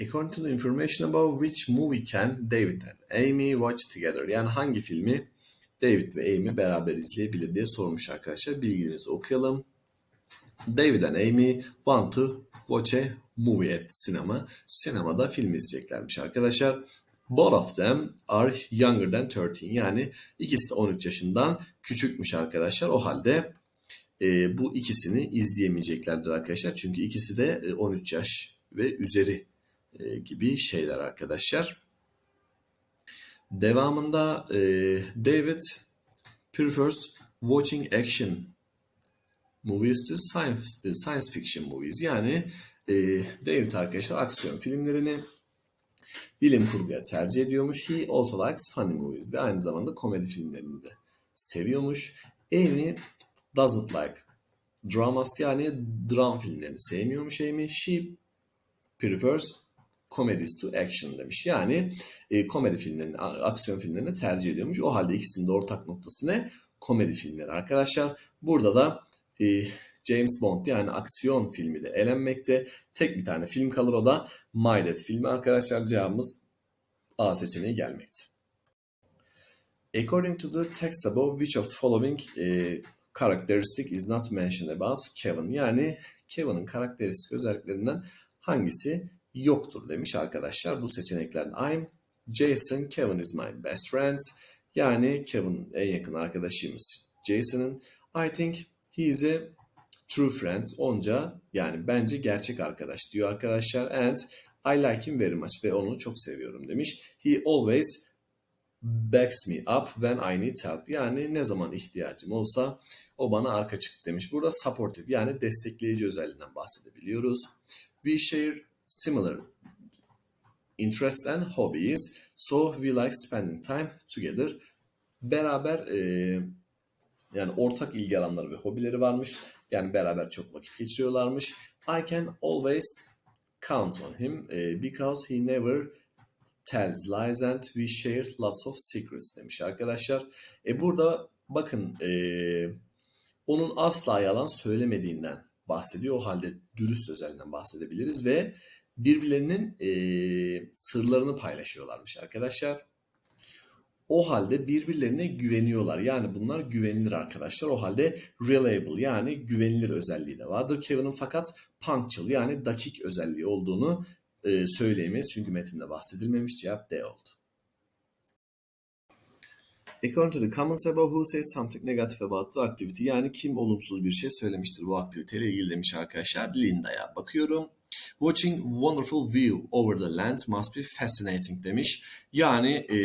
According to the information above, which movie can David and Amy watch together? Yani hangi filmi David ve Amy beraber izleyebilir diye sormuş arkadaşlar. Bilgilerinizi okuyalım. David and Amy want to watch a movie at cinema. Sinemada film izleyeceklermiş arkadaşlar. Both of them are younger than 13. Yani ikisi de 13 yaşından küçükmüş arkadaşlar. O halde e, bu ikisini izleyemeyeceklerdir arkadaşlar. Çünkü ikisi de e, 13 yaş ve üzeri e, gibi şeyler arkadaşlar. Devamında e, David prefers watching action movies to science, science fiction movies. Yani e, David arkadaşlar aksiyon filmlerini bilim kurguya tercih ediyormuş. He also likes funny movies ve aynı zamanda komedi filmlerini de seviyormuş. Amy doesn't like dramas yani dram filmlerini sevmiyormuş Amy. She prefers comedies to action demiş. Yani e, komedi filmlerini, aksiyon filmlerini tercih ediyormuş. O halde ikisinin de ortak noktası ne? Komedi filmleri arkadaşlar. Burada da e, James Bond yani aksiyon filmi de elenmekte. Tek bir tane film kalır o da My Dad filmi arkadaşlar. Cevabımız A seçeneği gelmekte. According to the text above, which of the following e, characteristic is not mentioned about Kevin? Yani Kevin'in karakteristik özelliklerinden hangisi yoktur demiş arkadaşlar. Bu seçeneklerden I'm Jason, Kevin is my best friend. Yani Kevin en yakın arkadaşıymış Jason'ın. I think he is a true friend. Onca yani bence gerçek arkadaş diyor arkadaşlar. And I like him very much ve onu çok seviyorum demiş. He always backs me up when I need help. Yani ne zaman ihtiyacım olsa o bana arka çık demiş. Burada supportive yani destekleyici özelliğinden bahsedebiliyoruz. We share similar interests and hobbies. So we like spending time together. Beraber e, yani ortak ilgi alanları ve hobileri varmış. Yani beraber çok vakit geçiriyorlarmış. I can always count on him e, because he never tells lies and we share lots of secrets demiş arkadaşlar. E burada bakın e, onun asla yalan söylemediğinden bahsediyor. O halde dürüst özelliğinden bahsedebiliriz ve birbirlerinin e, sırlarını paylaşıyorlarmış arkadaşlar. O halde birbirlerine güveniyorlar. Yani bunlar güvenilir arkadaşlar. O halde reliable yani güvenilir özelliği de vardır Kevin'in fakat punctual yani dakik özelliği olduğunu e, söyleyemeyiz. Çünkü metinde bahsedilmemiş cevap D oldu. According to the comments above, who says something negative about the activity? Yani kim olumsuz bir şey söylemiştir bu aktiviteyle ilgili demiş arkadaşlar. Linda'ya bakıyorum. Watching wonderful view over the land must be fascinating demiş. Yani e,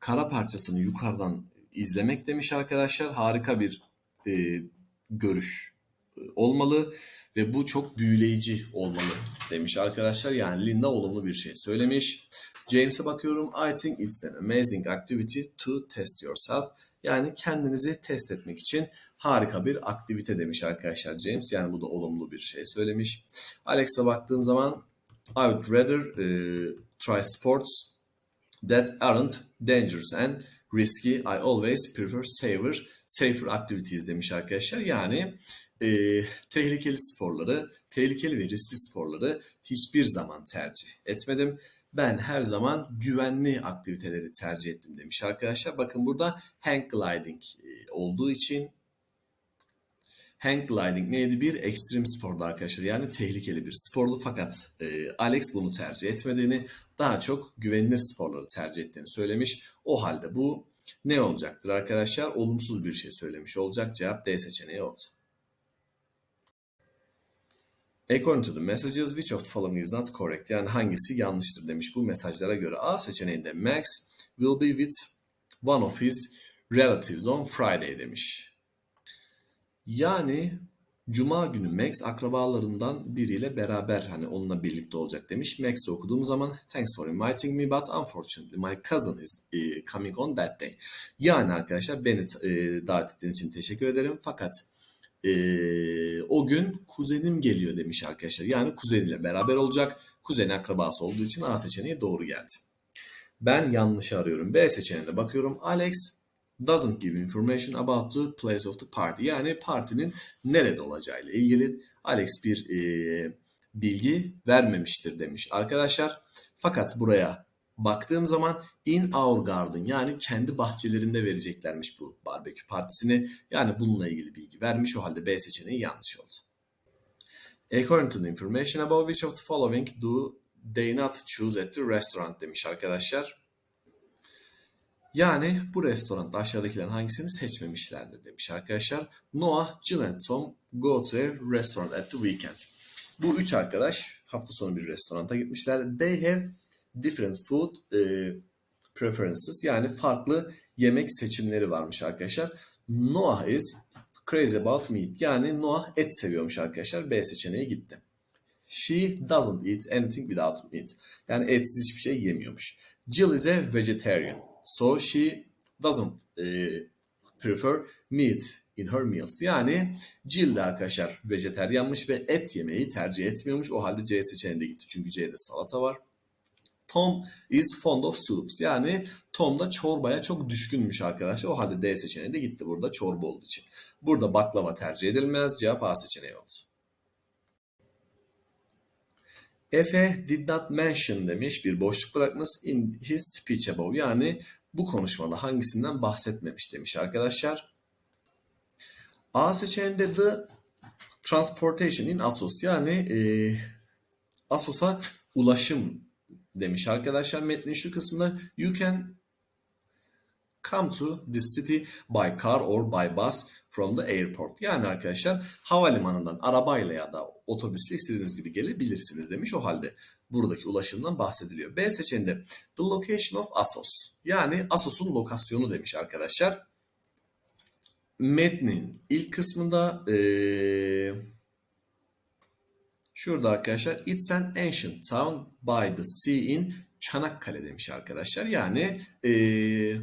kara parçasını yukarıdan izlemek demiş arkadaşlar. Harika bir e, görüş e, olmalı ve bu çok büyüleyici olmalı demiş arkadaşlar. Yani Linda olumlu bir şey söylemiş. James'e bakıyorum. I think it's an amazing activity to test yourself. Yani kendinizi test etmek için harika bir aktivite demiş arkadaşlar James. Yani bu da olumlu bir şey söylemiş. Alex'a baktığım zaman I would rather e, try sports that aren't dangerous and risky. I always prefer safer, safer activities demiş arkadaşlar. Yani e, tehlikeli sporları, tehlikeli ve riskli sporları hiçbir zaman tercih etmedim. Ben her zaman güvenli aktiviteleri tercih ettim demiş arkadaşlar. Bakın burada hang gliding e, olduğu için hang gliding neydi? Bir ekstrem spordu arkadaşlar. Yani tehlikeli bir sporlu fakat e, Alex bunu tercih etmediğini daha çok güvenilir sporları tercih ettiğini söylemiş. O halde bu ne olacaktır arkadaşlar? Olumsuz bir şey söylemiş olacak. Cevap D seçeneği oldu. According to the messages, which of the following is not correct? Yani hangisi yanlıştır demiş bu mesajlara göre. A seçeneğinde Max will be with one of his relatives on Friday demiş. Yani Cuma günü Max akrabalarından biriyle beraber hani onunla birlikte olacak demiş. Max'i okuduğum zaman thanks for inviting me but unfortunately my cousin is eh, coming on that day. Yani arkadaşlar beni eh, davet ettiğiniz için teşekkür ederim fakat eh, o gün kuzenim geliyor demiş arkadaşlar. Yani kuzeniyle beraber olacak. Kuzeni akrabası olduğu için A seçeneği doğru geldi. Ben yanlışı arıyorum. B seçeneğine bakıyorum. Alex doesn't give information about the place of the party. Yani partinin nerede olacağıyla ilgili Alex bir e, bilgi vermemiştir demiş arkadaşlar. Fakat buraya baktığım zaman in our garden yani kendi bahçelerinde vereceklermiş bu barbekü partisini. Yani bununla ilgili bilgi vermiş. O halde B seçeneği yanlış oldu. According to the information above which of the following do they not choose at the restaurant demiş arkadaşlar. Yani bu restoranda aşağıdakilerin hangisini seçmemişlerdir demiş arkadaşlar. Noah, Jill and Tom go to a restaurant at the weekend. Bu üç arkadaş hafta sonu bir restoranta gitmişler. They have different food e, preferences yani farklı yemek seçimleri varmış arkadaşlar. Noah is crazy about meat yani Noah et seviyormuş arkadaşlar. B seçeneği gitti. She doesn't eat anything without meat. Yani etsiz hiçbir şey yemiyormuş. Jill is a vegetarian. So she doesn't e, prefer meat in her meals. Yani Jill de arkadaşlar vejeteryanmış ve et yemeyi tercih etmiyormuş. O halde C seçeneğinde gitti. Çünkü C'de salata var. Tom is fond of soups. Yani Tom da çorbaya çok düşkünmüş arkadaşlar. O halde D seçeneği de gitti burada çorba olduğu için. Burada baklava tercih edilmez. Cevap A seçeneği oldu. Efe did not mention demiş bir boşluk bırakmış in his speech above. Yani bu konuşmada hangisinden bahsetmemiş demiş arkadaşlar. A seçeneğinde the transportation in Asos yani e, Asos'a ulaşım demiş arkadaşlar. Metnin şu kısmında you can come to this city by car or by bus from the airport. Yani arkadaşlar havalimanından arabayla ya da otobüsle istediğiniz gibi gelebilirsiniz demiş. O halde buradaki ulaşımdan bahsediliyor. B seçeneğinde the location of Assos. Yani Assos'un lokasyonu demiş arkadaşlar. Metnin ilk kısmında ee, şurada arkadaşlar it's an ancient town by the sea in Çanakkale demiş arkadaşlar. Yani ee,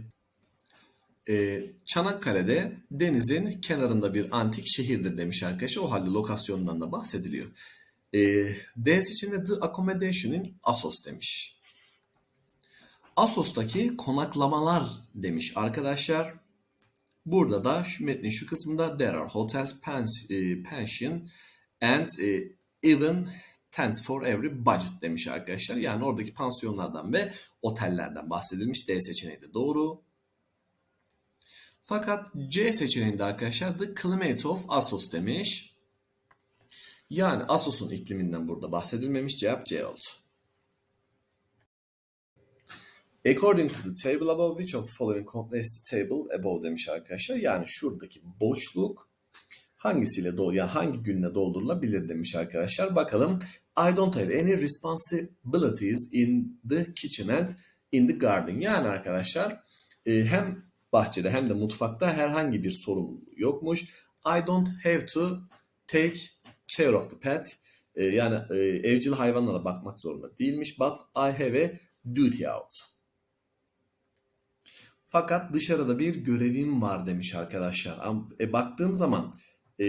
ee, Çanakkale'de denizin kenarında bir antik şehirdir demiş arkadaşlar. O halde lokasyondan da bahsediliyor. Ee, D seçeneğinde the accommodation in Assos demiş. Assos'taki konaklamalar demiş arkadaşlar. Burada da şu metnin şu kısmında there are hotels, pens, e, pension and e, even tents for every budget demiş arkadaşlar. Yani oradaki pansiyonlardan ve otellerden bahsedilmiş. D seçeneği de doğru. Fakat C seçeneğinde arkadaşlar the climate of Assos demiş. Yani Assos'un ikliminden burada bahsedilmemiş. Cevap C oldu. According to the table above, which of the following completes the table above demiş arkadaşlar. Yani şuradaki boşluk hangisiyle dolu yani hangi günle doldurulabilir demiş arkadaşlar. Bakalım. I don't have any responsibilities in the kitchen and in the garden. Yani arkadaşlar e, hem bahçede hem de mutfakta herhangi bir sorumluluğu yokmuş. I don't have to take care of the pet. E, yani e, evcil hayvanlara bakmak zorunda değilmiş. But I have a duty out. Fakat dışarıda bir görevim var demiş arkadaşlar. E, baktığım zaman e,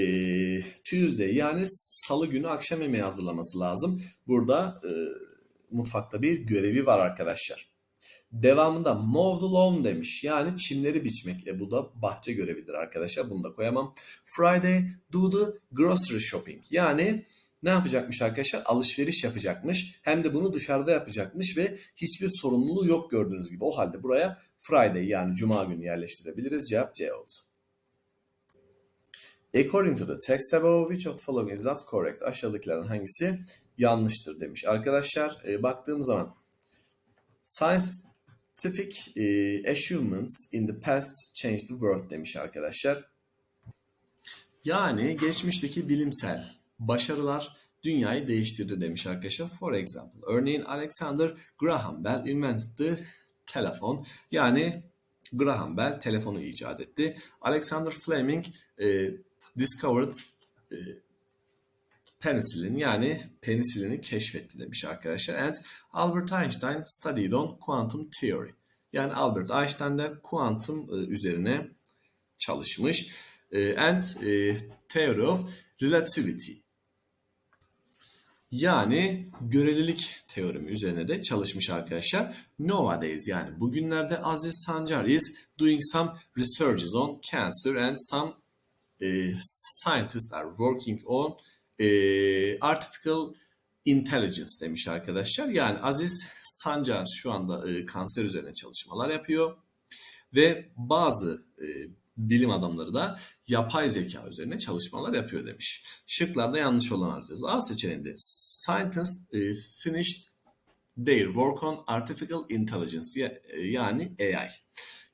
Tuesday yani salı günü akşam yemeği hazırlaması lazım. Burada e, mutfakta bir görevi var arkadaşlar. Devamında mow the lawn demiş. Yani çimleri biçmek. E bu da bahçe görevidir arkadaşlar. Bunu da koyamam. Friday do the grocery shopping. Yani ne yapacakmış arkadaşlar? Alışveriş yapacakmış. Hem de bunu dışarıda yapacakmış ve hiçbir sorumluluğu yok gördüğünüz gibi. O halde buraya Friday yani Cuma günü yerleştirebiliriz. Cevap C oldu. According to the text above, which of the following is not correct? Aşağıdakilerin hangisi yanlıştır demiş. Arkadaşlar e, baktığım zaman scientific e, achievements in the past changed the world demiş arkadaşlar. Yani geçmişteki bilimsel başarılar dünyayı değiştirdi demiş arkadaşlar. For example, örneğin Alexander Graham Bell invented the telephone. Yani Graham Bell telefonu icat etti. Alexander Fleming e, discovered e, penicillin yani penisilini keşfetti demiş arkadaşlar. And Albert Einstein studied on quantum theory. Yani Albert Einstein de kuantum e, üzerine çalışmış. E, and e, theory of relativity yani görelilik teoremi üzerine de çalışmış arkadaşlar. Nowadays yani bugünlerde Aziz Sancar is doing some researches on cancer and some e, scientists are working on e, artificial intelligence demiş arkadaşlar. Yani Aziz Sancar şu anda e, kanser üzerine çalışmalar yapıyor ve bazı e, bilim adamları da yapay zeka üzerine çalışmalar yapıyor demiş. Şıklarda yanlış olan arayacağız. A seçeneğinde scientists e, finished their work on artificial intelligence e, yani AI.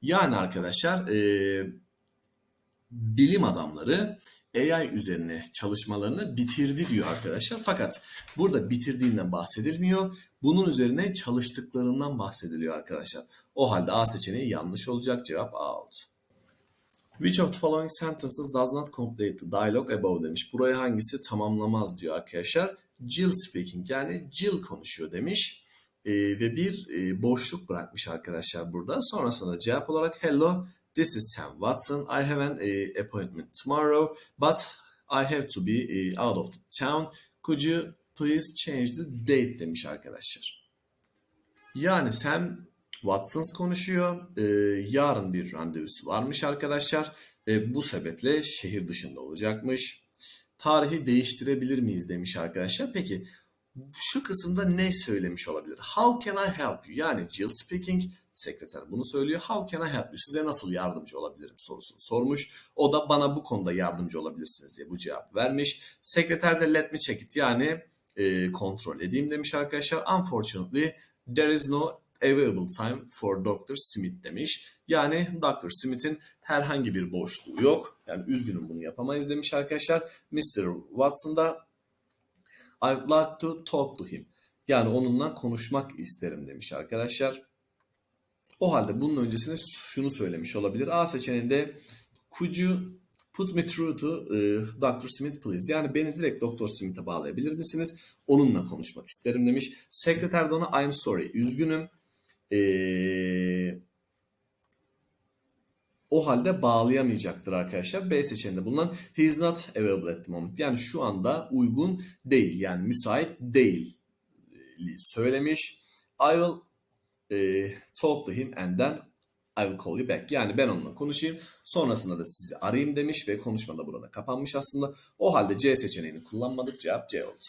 Yani arkadaşlar e, bilim adamları AI üzerine çalışmalarını bitirdi diyor arkadaşlar. Fakat burada bitirdiğinden bahsedilmiyor. Bunun üzerine çalıştıklarından bahsediliyor arkadaşlar. O halde A seçeneği yanlış olacak. Cevap A oldu. Which of the following sentences does not complete the dialogue above demiş. Burayı hangisi tamamlamaz diyor arkadaşlar. Jill speaking yani Jill konuşuyor demiş. Ee, ve bir e, boşluk bırakmış arkadaşlar burada. Sonrasında cevap olarak hello this is Sam Watson. I have an eh, appointment tomorrow but I have to be eh, out of the town. Could you please change the date demiş arkadaşlar. Yani Sam Watson konuşuyor. Ee, yarın bir randevusu varmış arkadaşlar. Ve bu sebeple şehir dışında olacakmış. Tarihi değiştirebilir miyiz demiş arkadaşlar. Peki şu kısımda ne söylemiş olabilir? How can I help you? Yani Jill speaking, sekreter bunu söylüyor. How can I help you? Size nasıl yardımcı olabilirim sorusunu sormuş. O da bana bu konuda yardımcı olabilirsiniz diye bu cevap vermiş. Sekreter de let me check it yani e, kontrol edeyim demiş arkadaşlar. Unfortunately there is no available time for Dr. Smith demiş. Yani Dr. Smith'in herhangi bir boşluğu yok. Yani üzgünüm bunu yapamayız demiş arkadaşlar. Mr. Watson da I would like to talk to him. Yani onunla konuşmak isterim demiş arkadaşlar. O halde bunun öncesinde şunu söylemiş olabilir. A seçeneğinde could you put me through to e, Dr. Smith please? Yani beni direkt Dr. Smith'e bağlayabilir misiniz? Onunla konuşmak isterim demiş. Sekreter de ona I'm sorry, üzgünüm. Ee, o halde bağlayamayacaktır arkadaşlar. B seçeneğinde bulunan he is not available at the moment. Yani şu anda uygun değil. Yani müsait değil söylemiş. I will e, talk to him and then I will call you back. Yani ben onunla konuşayım. Sonrasında da sizi arayayım demiş ve konuşma da burada kapanmış aslında. O halde C seçeneğini kullanmadık. Cevap C oldu.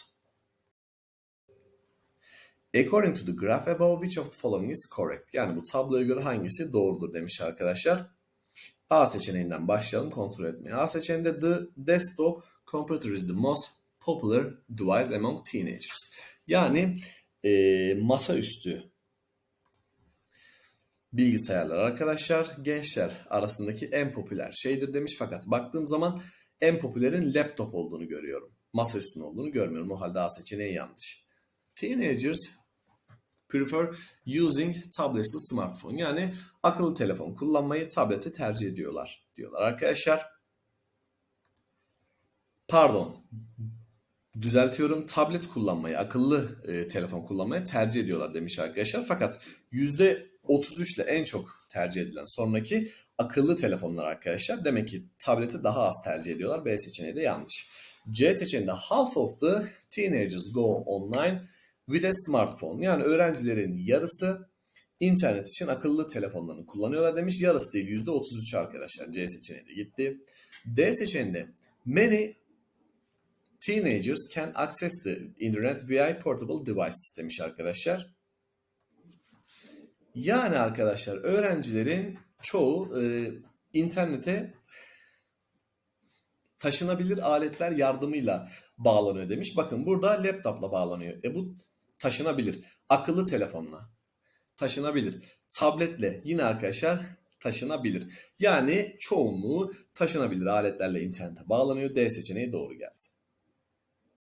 According to the graph above, which of the following is correct? Yani bu tabloya göre hangisi doğrudur demiş arkadaşlar. A seçeneğinden başlayalım kontrol etmeye. A seçeneğinde the desktop computer is the most popular device among teenagers. Yani e, masaüstü bilgisayarlar arkadaşlar gençler arasındaki en popüler şeydir demiş. Fakat baktığım zaman en popülerin laptop olduğunu görüyorum. Masaüstünün olduğunu görmüyorum. O halde A seçeneği yanlış. Teenagers prefer using tablets to smartphone. Yani akıllı telefon kullanmayı tableti tercih ediyorlar diyorlar arkadaşlar. Pardon. Düzeltiyorum. Tablet kullanmayı, akıllı e, telefon kullanmayı tercih ediyorlar demiş arkadaşlar. Fakat %33 ile en çok tercih edilen sonraki akıllı telefonlar arkadaşlar. Demek ki tableti daha az tercih ediyorlar. B seçeneği de yanlış. C seçeneğinde half of the teenagers go online with a smartphone. Yani öğrencilerin yarısı internet için akıllı telefonlarını kullanıyorlar demiş. Yarısı değil %33 arkadaşlar. C seçeneği de gitti. D seçeneğinde many teenagers can access the internet via portable devices demiş arkadaşlar. Yani arkadaşlar öğrencilerin çoğu e, internete taşınabilir aletler yardımıyla bağlanıyor demiş. Bakın burada laptopla bağlanıyor. E bu taşınabilir. Akıllı telefonla taşınabilir. Tabletle yine arkadaşlar taşınabilir. Yani çoğunluğu taşınabilir aletlerle internete bağlanıyor. D seçeneği doğru geldi.